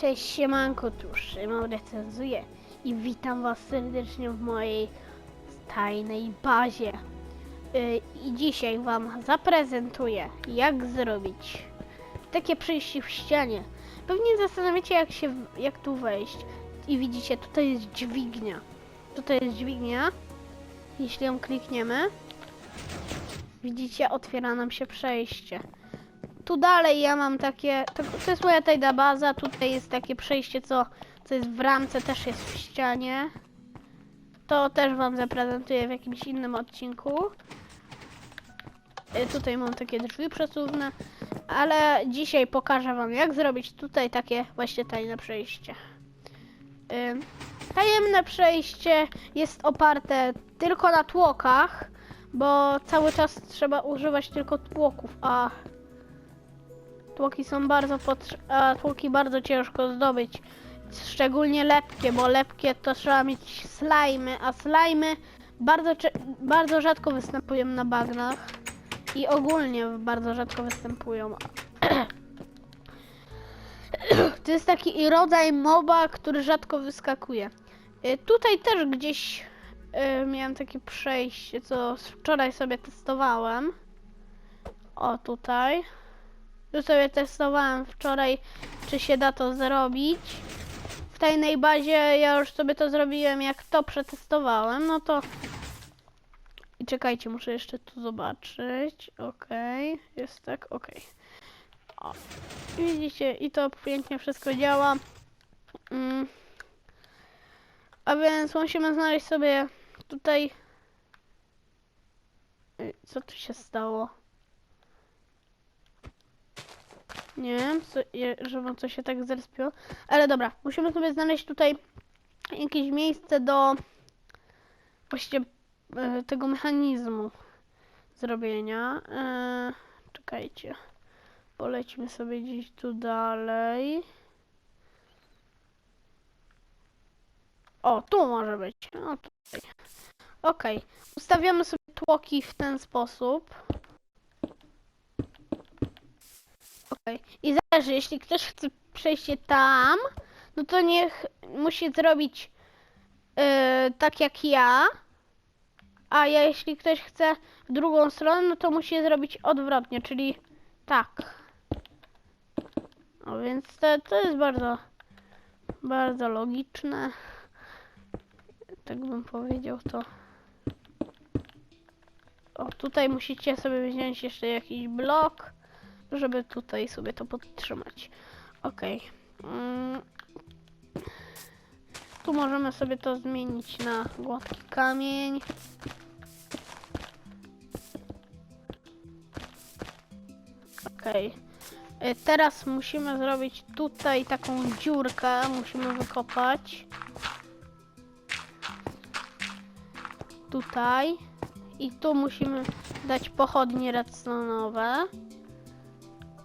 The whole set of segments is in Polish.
Cześć, siemanko, tu Szymon recenzuje i witam was serdecznie w mojej tajnej bazie. Yy, I dzisiaj wam zaprezentuję, jak zrobić takie przejście w ścianie. Pewnie zastanawiacie, jak, się, jak tu wejść. I widzicie, tutaj jest dźwignia. Tutaj jest dźwignia. Jeśli ją klikniemy, widzicie, otwiera nam się przejście. Tu dalej ja mam takie, to, to jest moja tajna baza, tutaj jest takie przejście, co, co jest w ramce, też jest w ścianie. To też wam zaprezentuję w jakimś innym odcinku. Y, Tutaj mam takie drzwi przesuwne, ale dzisiaj pokażę wam jak zrobić tutaj takie właśnie tajne przejście. Ym, Tajemne przejście jest oparte tylko na tłokach, bo cały czas trzeba używać tylko tłoków, a Tłoki są bardzo potr- a tłoki bardzo ciężko zdobyć. Szczególnie lepkie, bo lepkie to trzeba mieć slajmy, a slajmy bardzo, bardzo rzadko występują na bagnach. I ogólnie bardzo rzadko występują. To jest taki rodzaj moba, który rzadko wyskakuje. Y, Tutaj też gdzieś y, miałem takie przejście, co wczoraj sobie testowałem. O, tutaj. Tu sobie testowałem wczoraj, czy się da to zrobić. W tajnej bazie ja już sobie to zrobiłem, jak to przetestowałem, no to... I czekajcie, muszę jeszcze tu zobaczyć. Okej, jest tak, okej. O, Widzicie, i to pięknie wszystko działa. Mm. A więc musimy znaleźć sobie tutaj... Co tu się stało? Nie wiem, je- żeby coś się tak zrespiło. Ale dobra, musimy sobie znaleźć tutaj jakieś miejsce do właśnie e, tego mechanizmu zrobienia. E, czekajcie. Polećmy sobie gdzieś tu dalej. O, tu może być. O, tutaj. Okej. Ustawiamy sobie tłoki w ten sposób. Okej. I zależy, jeśli ktoś chce przejść się tam, no to niech musi zrobić yy, tak jak ja. A ja, jeśli ktoś chce w drugą stronę, no to musi zrobić odwrotnie, czyli tak. No więc to, to jest bardzo, bardzo logiczne. Tak bym powiedział to. O, tutaj musicie sobie wziąć jeszcze jakiś blok żeby tutaj sobie to podtrzymać. Ok. Mm. Tu możemy sobie to zmienić na gładki kamień. Ok. Teraz musimy zrobić tutaj taką dziurkę. Musimy wykopać. Tutaj. I tu musimy dać pochodnie redstone'owe.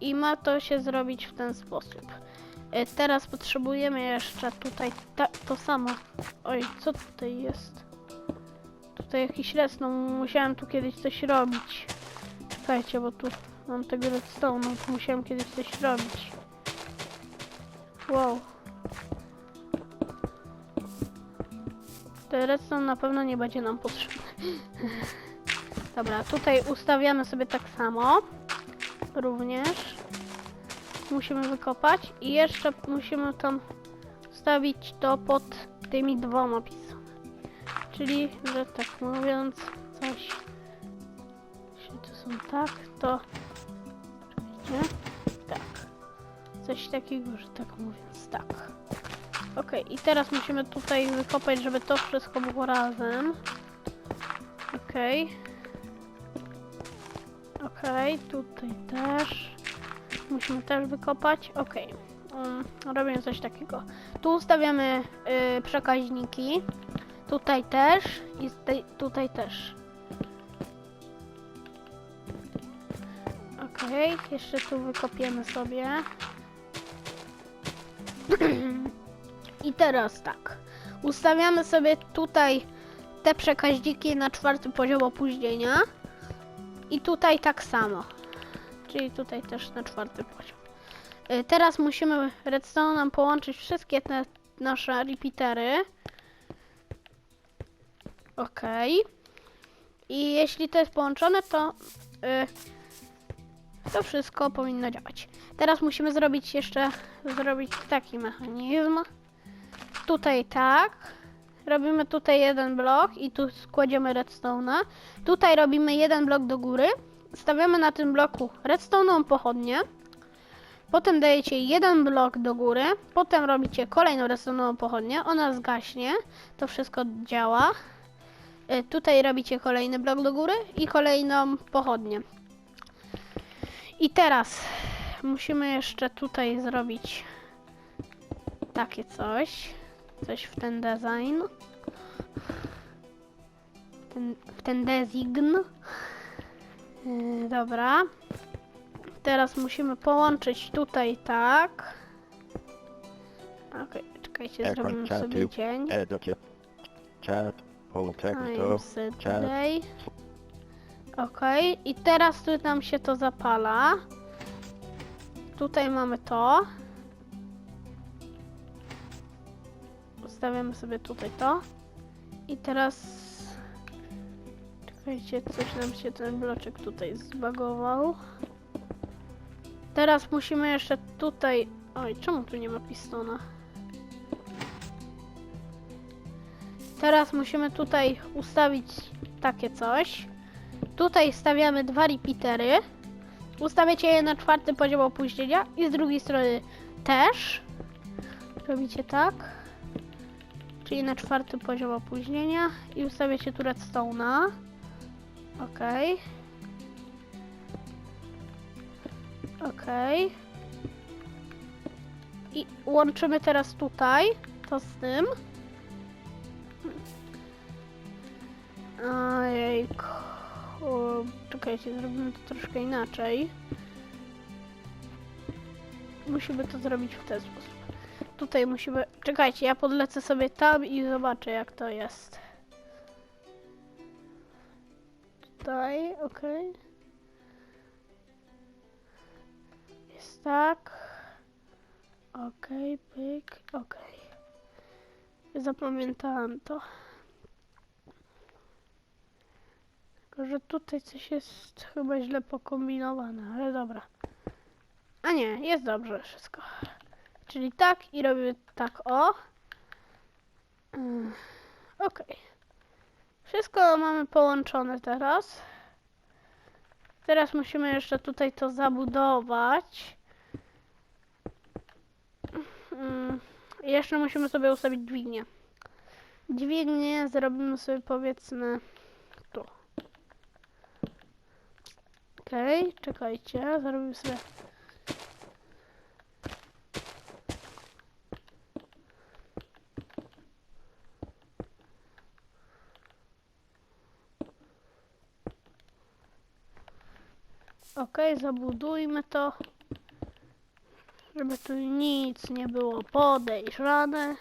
I ma to się zrobić w ten sposób. E, Teraz potrzebujemy jeszcze tutaj ta, to samo. Oj, co tutaj jest? Tutaj jakiś redstone. Musiałem tu kiedyś coś robić. Czekajcie, bo tu mam tego redstone. Tu musiałem kiedyś coś robić. Wow. Ten redstone na pewno nie będzie nam potrzebny. Dobra, tutaj ustawiamy sobie tak samo również musimy wykopać i jeszcze musimy tam wstawić to pod tymi dwoma pisami. Czyli, że tak mówiąc, coś jeśli to są tak, to czekajcie, tak. Coś takiego, że tak mówiąc, tak. Ok, i teraz musimy tutaj wykopać, żeby to wszystko było razem. Okej. Okej, tutaj też. Musimy też wykopać. Okej. Um, robimy coś takiego. Tu ustawiamy y, przekaźniki. Tutaj też i tutaj, tutaj też. Okej, jeszcze tu wykopiemy sobie. I teraz tak. Ustawiamy sobie tutaj te przekaźniki na czwarty poziom opóźnienia. I tutaj tak samo. Czyli tutaj też na czwarty poziom. Y, Teraz musimy redstone'em połączyć wszystkie te nasze repeatery. Okej. I jeśli to jest połączone, to y, to wszystko powinno działać. Teraz musimy zrobić jeszcze zrobić taki mechanizm. Tutaj tak. Robimy tutaj jeden blok i tu składziemy redstone'a. Tutaj robimy jeden blok do góry. Stawiamy na tym bloku redstone'ową pochodnię. Potem dajecie jeden blok do góry. Potem robicie kolejną redstone'ową pochodnię. Ona zgaśnie. To wszystko działa. Y, Tutaj robicie kolejny blok do góry i kolejną pochodnię. I teraz musimy jeszcze tutaj zrobić takie coś. Coś w ten design. Ten, w ten design. Yy, dobra. Teraz musimy połączyć tutaj tak. Okej, czekajcie, Jak zrobimy sobie dzień. Chat. Okej, i teraz tu nam się to zapala. Tutaj mamy to. Ustawiamy sobie tutaj to. I teraz... Czekajcie, coś nam się ten bloczek tutaj zbagował. Teraz musimy jeszcze tutaj... Oj, czemu tu nie ma pistona? Teraz musimy tutaj ustawić takie coś. Tutaj stawiamy dwa repeatery. Ustawiacie je na czwarty poziom opóźnienia i z drugiej strony też. Robicie tak. Czyli na czwarty poziom opóźnienia i ustawiacie tu redstone'a. Okej. Okej. I łączymy teraz tutaj to z tym. Ojejku. Czekajcie, zrobimy to troszkę inaczej. Musimy to zrobić w ten sposób. Tutaj musimy... Czekajcie, ja podlecę sobie tam i zobaczę jak to jest. Tutaj, ok. Jest tak. Ok, pyk, ok. Zapamiętałem to. Tylko, że tutaj coś jest chyba źle pokombinowane, ale dobra. A nie, jest dobrze wszystko. Czyli tak i robimy tak o. Mm, Okej. Wszystko mamy połączone teraz. Teraz musimy jeszcze tutaj to zabudować. Mm, i Jeszcze musimy sobie ustawić dźwignię. Dźwignię zrobimy sobie powiedzmy tu. Okej, czekajcie, zrobimy sobie. Okej, zabudujmy to. Żeby tu nic nie było podejrzane.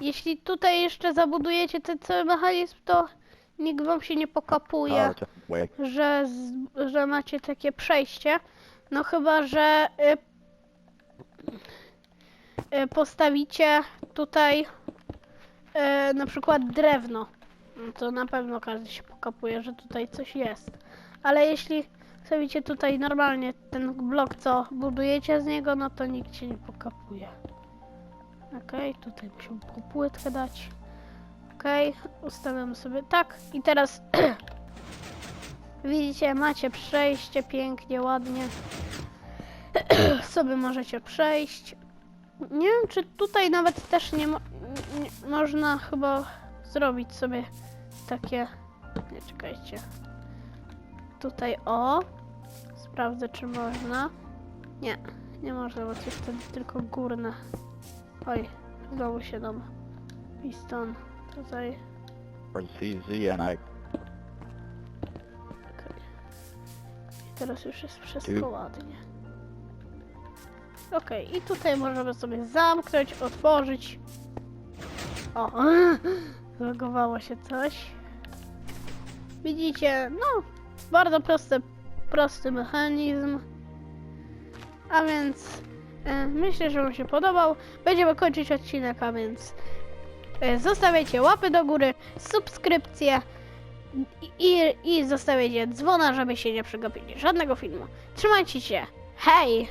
Jeśli tutaj jeszcze zabudujecie ten cały mechanizm, to nikt wam się nie pokapuje, że, z, że macie takie przejście. No chyba, że y, y, postawicie tutaj y, na przykład drewno. No To na pewno każdy się pokapuje, że tutaj coś jest. Ale jeśli stawicie tutaj normalnie ten blok, co budujecie z niego, no to nikt się nie pokapuje. Okej, tutaj musimy po płytkę dać. Okej, ustawiamy sobie tak. I teraz widzicie, macie przejście pięknie, ładnie. sobie możecie przejść. Nie wiem, czy tutaj nawet też nie, mo nie można chyba zrobić sobie takie. Nie czekajcie. Tutaj o. Sprawdzę, czy można. Nie, nie można, bo to jest wtedy tylko górne. Oj, znowu się dom. Piston. Tutaj. And I. Teraz już jest wszystko ładnie. Okej, i tutaj możemy sobie zamknąć, otworzyć. O, zlogowało się coś. Widzicie, no, bardzo prosty, prosty mechanizm. A więc e, myślę, że Wam się podobał. Będziemy kończyć odcinek, a więc e, zostawiajcie łapy do góry, subskrypcje i, i zostawiajcie dzwona, żeby się nie przegapili żadnego filmu. Trzymajcie się, hej!